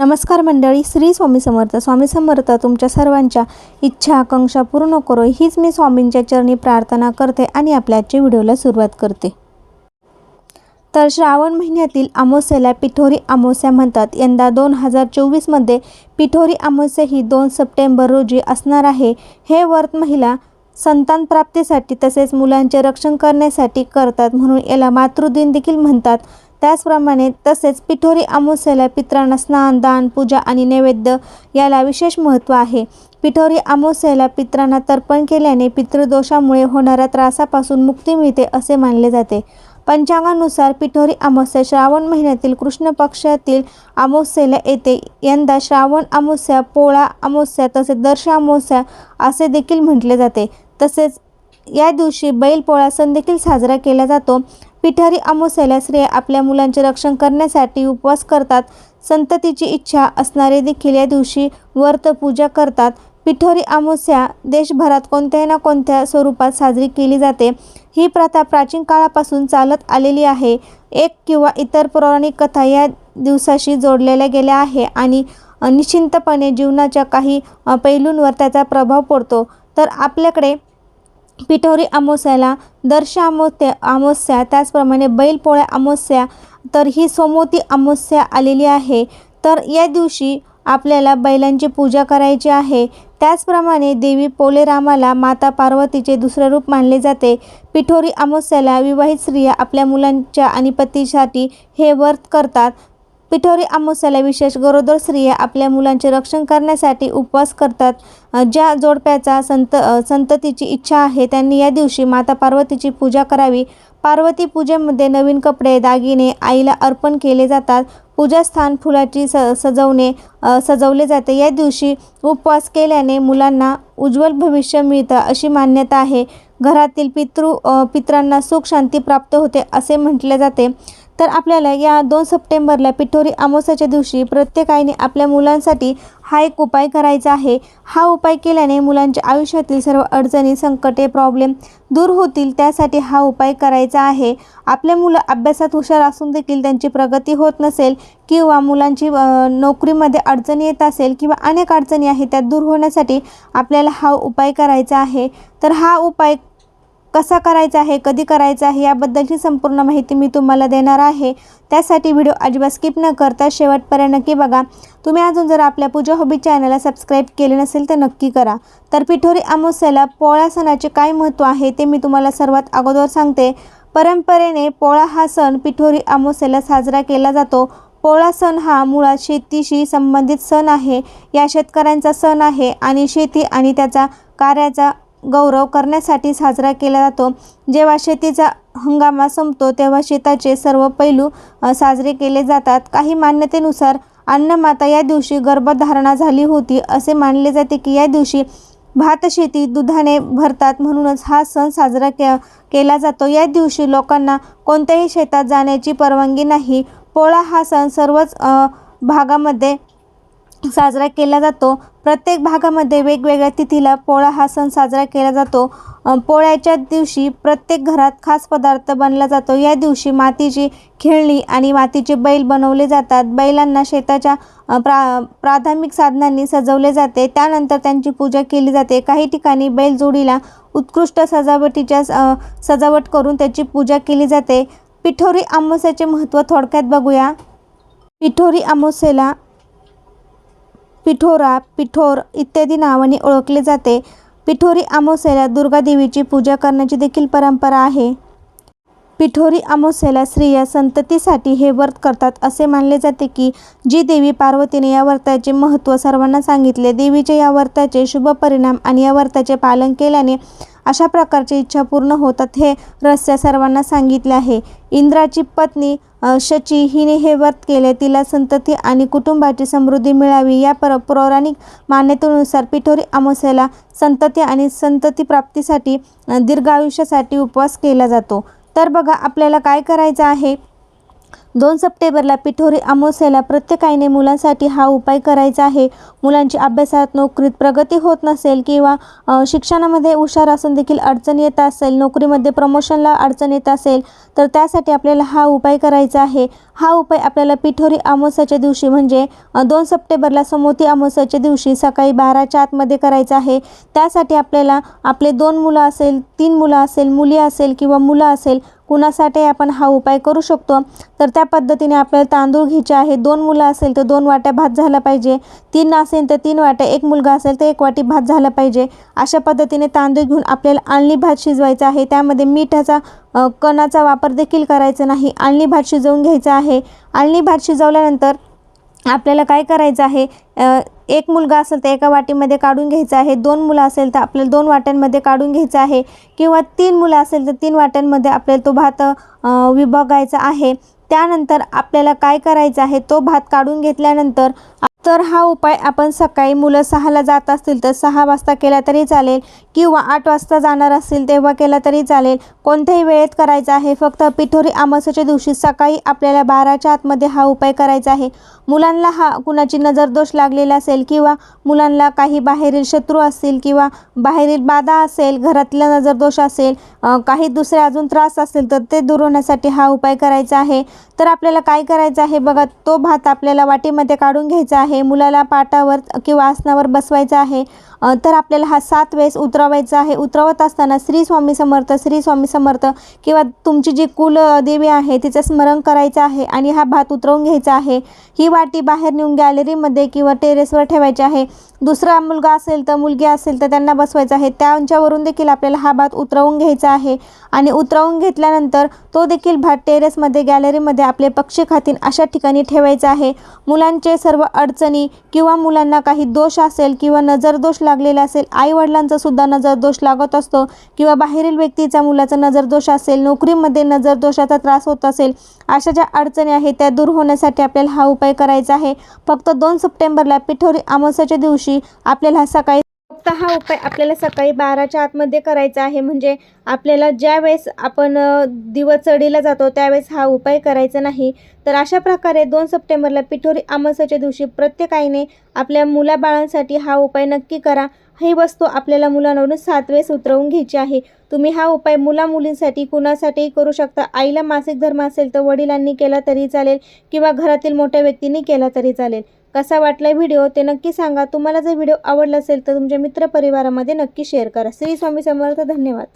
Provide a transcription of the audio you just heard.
नमस्कार मंडळी श्री स्वामी समर्थ. स्वामी समर्थ तुमच्या सर्वांच्या इच्छा आकांक्षा पूर्ण करो. हीच मी स्वामींच्या चरणी प्रार्थना करते आणि आपल्या आजच्या व्हिडिओला सुरुवात करते. तर श्रावण महिन्यातील अमावस्येला पिठोरी अमावस्या म्हणतात. यंदा दोन हजार चोवीसमध्ये पिठोरी अमावस्या ही दोन सप्टेंबर रोजी असणार आहे. हे व्रत महिला संतान प्राप्तीसाठी तसेच मुलांचे रक्षण करण्यासाठी करतात म्हणून याला मातृदिन देखील म्हणतात. त्याचप्रमाणे तसेच पिठोरी अमावस्येला पित्रांना स्नान दान पूजा आणि नैवेद्य याला विशेष महत्त्व आहे. पिठोरी अमावस्येला पित्रांना तर्पण केल्याने पितृदोषामुळे होणाऱ्या त्रासापासून मुक्ती मिळते असे मानले जाते. पंचांगानुसार पिठोरी अमावस्या श्रावण महिन्यातील कृष्ण पक्षातील अमावस्येला येते. यंदा श्रावण अमावस्या पोळा अमावस्या तसेच दर्श अमावस्या असे देखील म्हटले जाते. तसेच या दिवशी बैलपोळा सण देखील साजरा केला जातो. पिठारी अमावस्याला स्त्रिया आपल्या मुलांचे रक्षण करण्यासाठी उपवास करतात. संततीची इच्छा असणारे देखील या दिवशी व्रत पूजा करतात. पिठोरी अमावस्या देशभरात कोणत्या ना कोणत्या स्वरूपात साजरी केली जाते. ही प्रथा प्राचीन काळापासून चालत आलेली आहे. एक किंवा इतर पौराणिक कथा या दिवसाशी जोडलेल्या गेल्या आहे आणि निश्चिंतपणे जीवनाच्या काही पैलूंवर त्याचा प्रभाव पडतो. तर आपल्याकडे पिठोरी अमावस्याला दर्श अमावस्या अमावस्या त्याचप्रमाणे बैलपोळ्या अमावस्या तर ही सोमवती अमावस्या आलेली आहे. तर या दिवशी आपल्याला बैलांची पूजा करायची आहे. त्याचप्रमाणे देवी पोलेरामाला माता पार्वतीचे दुसरे रूप मानले जाते. पिठोरी अमावस्याला विवाहित स्त्रिया आपल्या मुलांच्या आणि पतीसाठी हे व्रत करतात. पिठोरी अमावस्याला विशेष गरोदर स्त्रिया आपल्या मुलांचे रक्षण करण्यासाठी उपवास करतात. ज्या जोडप्याचा संत संततीची इच्छा आहे त्यांनी या दिवशी माता पार्वतीची पूजा करावी. पार्वती पूजेमध्ये नवीन कपडे दागिने आईला अर्पण केले जातात. पूजास्थान फुलाची स सजवणे सजवले जाते. या दिवशी उपवास केल्याने मुलांना उज्ज्वल भविष्य मिळतं अशी मान्यता आहे. घरातील पितृ पित्रांना सुख शांती प्राप्त होते असे म्हटले जाते. तर आपल्याला या दोन सप्टेंबरला पिठोरी अमावस्याच्या दिवशी प्रत्येकाने आपल्या मुलांसाठी हा एक उपाय करायचा आहे. हा उपाय केल्याने मुलांच्या आयुष्यातील सर्व अडचणी संकटे प्रॉब्लेम दूर होतील. त्यासाठी हा उपाय करायचा आहे. आपले मुलं अभ्यासात हुशार असून देखील त्यांची प्रगती होत नसेल किंवा मुलांची नोकरीमध्ये अडचणी येत असेल किंवा अनेक अडचणी आहेत त्या दूर होण्यासाठी आपल्याला हा उपाय करायचा आहे. तर हा उपाय कसा करायचा आहे कधी करायचा आहे याबद्दलची संपूर्ण माहिती मी तुम्हाला देणार आहे. त्यासाठी व्हिडिओ अजिबात स्किप न करता शेवटपर्यंत नक्की बघा. तुम्ही अजून जर आपल्या पूजा हॉबी चॅनलला सबस्क्राईब केले नसेल तर नक्की करा. तर पिठोरी अमावस्याला पोळा सणाचे काय महत्त्व आहे ते मी तुम्हाला सर्वात अगोदर सांगते. परंपरेने पोळा हा सण पिठोरी अमावस्याला साजरा केला जातो. पोळा सण हा मुळात शेतीशी संबंधित सण आहे. या शेतकऱ्यांचा सण आहे आणि शेती आणि त्याचा कार्याचा गौरव करण्यासाठी साजरा केला जातो. जेव्हा शेतीचा हंगामा संपतो तेव्हा शेताचे सर्व पैलू साजरे केले जातात. काही मान्यतेनुसार अन्नमाता या दिवशी गर्भधारणा झाली होती. असे मानले जाते की या दिवशी भात शेती दुधाने भरतात म्हणूनच हा सण साजरा के केला जातो. या दिवशी लोकांना कोणत्याही शेतात जाण्याची परवानगी नाही. पोळा हा सण सर्वच भागामध्ये साजरा केला जातो. प्रत्येक भागामध्ये वेगवेगळ्या तिथीला पोळा हा सण साजरा केला जातो. पोळ्याच्या दिवशी प्रत्येक घरात खास पदार्थ बनला जातो. या दिवशी मातीची खेळणी आणि मातीचे बैल बनवले जातात. बैलांना शेताच्या प्रा प्राथमिक साधनांनी सजवले जाते. त्यानंतर त्यांची पूजा केली जाते. काही ठिकाणी बैलजोडीला उत्कृष्ट सजावटीच्या सजावट करून त्याची पूजा केली जाते. पिठोरी अमावस्याचे महत्त्व थोडक्यात बघूया. पिठोरी अमावस्येला पिठोरा पिठोर इत्यादी नावाने ओळखले जाते. पिठोरी अमावस्येला दुर्गादेवीची पूजा करण्याची देखील परंपरा आहे. पिठोरी अमावस्येला स्त्रिया संततीसाठी हे व्रत करतात असे मानले जाते की जी देवी पार्वतीने या व्रताचे महत्त्व सर्वांना सांगितले देवीच्या या व्रताचे शुभ परिणाम आणि या व्रताचे पालन केल्याने अशा प्रकारची इच्छा पूर्ण होतात हे रहस्य सर्वांना सांगितले आहे. इंद्राची पत्नी शची हिने हे व्रत केले. तिला संतती आणि कुटुंबाची समृद्धी मिळावी. या पर पौराणिक मान्यतेनुसार पिठोरी अमावस्येला संतती आणि संतती प्राप्तीसाठी दीर्घायुष्यासाठी उपवास केला जातो. तर बघा आपल्याला काय करायचं आहे? दोन सप्टेंबरला पिठोरी अमावस्येला प्रत्येकाने मुलांसाठी हा उपाय करायचा आहे. मुलांची अभ्यासात नोकरीत प्रगती होत नसेल किंवा शिक्षणामध्ये हुशार असून देखील अडचण येत असेल नोकरीमध्ये प्रमोशनला अडचण येत असेल तर त्यासाठी आपल्याला हा उपाय करायचा आहे. हा उपाय आपल्याला पिठोरी अमावस्याच्या दिवशी म्हणजे दोन सप्टेंबरला समोती अमावस्याच्या दिवशी सकाळी बाराच्या आतमध्ये करायचा आहे. त्यासाठी आपल्याला आपले दोन मुलं असेल तीन मुलं असेल मुली असेल किंवा मुलं असेल कुणासाठी आपण हा उपाय करू शकतो? तर त्या पद्धतीने आपल्याला तांदूळ घ्यायचे आहे. दोन मुलं असेल तर दोन वाट्या भात झाला पाहिजे. तीन असेल तर तीन वाट्या एक मुलगा असेल तर एक वाटी भात झाला पाहिजे. अशा पद्धतीने तांदूळ घेऊन आपल्याला आणली भात शिजवायचा आहे. त्यामध्ये मिठाचा कणाचा वापर देखील करायचा नाही. आणली भात शिजवून घ्यायचा आहे. आणली भात शिजवल्यानंतर आपल्याला काय करायचं आहे? एक मुलगा असेल तर एका वाटीमध्ये काढून घ्यायचा आहे दोन मुलं असेल तर आपल्याला दोन वाट्यांमध्ये काढून घ्यायचा आहे किंवा तीन मुलं असेल तर तीन वाट्यांमध्ये आपल्याला तो भात विभागायचा आहे. त्यानंतर आपल्याला काय करायचं आहे तो भात काढून घेतल्यानंतर तर हा उपाय आपण सकाळी मुलं सहाला जात असतील तर सहा वाजता केला तरी चालेल किंवा आठ वाजता जाणार असतील तेव्हा केला तरी चालेल. कोणत्याही वेळेत करायचा आहे. फक्त पिठोरी अमावस्याच्या दिवशी सकाळी आपल्याला बाराच्या आतमध्ये हा उपाय करायचा आहे. मुलांना हा कुणाची नजर दोष लागलेला असेल किंवा मुलांना काही बाहेरील शत्रू असतील किंवा बाहेरील बाधा असेल घरातला नजरदोष असेल काही दुसरे अजून त्रास असेल तर ते दूर होण्यासाठी हा उपाय करायचा आहे. तर आपल्याला काय करायचं आहे? बघा तो भात आपल्याला वाटीमध्ये काढून घ्यायचा आहे. मुलाला पाटावर किंवा आसनावर बसवायचं आहे तर आपल्याला हा सात वेळेस उतरवायचा आहे. उतरवत असताना श्री स्वामी समर्थ श्री स्वामी समर्थ किंवा तुमची जी कुल देवी आहे तिचं स्मरण करायचं आहे आणि हा भात उतरवून घ्यायचा आहे. ही वाटी बाहेर नेऊन गॅलरीमध्ये किंवा टेरेसवर ठेवायची आहे. दुसरा मुलगा असेल तर मुलगी असेल तर त्यांना बसवायचं आहे. त्यांच्यावरून देखील आपल्याला हा भात उतरवून घ्यायचा आहे. आणि उतरवून घेतल्यानंतर तो देखील भात टेरेसमध्ये गॅलरीमध्ये आपले पक्षी खातील अशा ठिकाणी ठेवायचा आहे. मुलांचे सर्व अडचणी किंवा मुलांना काही दोष असेल किंवा नजरदोष लागलेला असेल आईवडिलांचा सुद्धा लागत असतो किंवा बाहेरील व्यक्तीचा मुलाचा नजरदोष असेल नोकरीमध्ये नजरदोषाचा त्रास होत असेल अशा ज्या अडचणी आहेत त्या दूर होण्यासाठी आपल्याला हा उपाय करायचा आहे. फक्त दोन सप्टेंबरला पिठोरी अमावस्याच्या दिवशी आपल्याला सकाळी फक्त हा उपाय आपल्याला सकाळी बाराच्या आतमध्ये करायचा आहे. म्हणजे आपल्याला ज्या वेळेस आपण दिवस चढीला जातो त्यावेळेस हा उपाय करायचा नाही. तर अशा प्रकारे दोन सप्टेंबरला पिठोरी अमावस्याच्या दिवशी प्रत्येकाने आपल्या मुलाबाळांसाठी हा उपाय नक्की करा. ही वस्तू आपल्याला मुलांवरून सात वेळेस उतरवून घ्यायची आहे. तुम्ही हा उपाय मुला मुलींसाठी कुणासाठीही करू शकता. आईला मासिक धर्म असेल तर वडिलांनी केला तरी चालेल किंवा घरातील मोठ्या व्यक्तींनी केला तरी चालेल. कसा वाटला व्हिडिओ ते नक्की सांगा. तुम्हाला जर व्हिडिओ आवडला असेल तर तुमच्या मित्रपरिवारामध्ये नक्की शेअर करा. श्री स्वामी समर्थ धन्यवाद.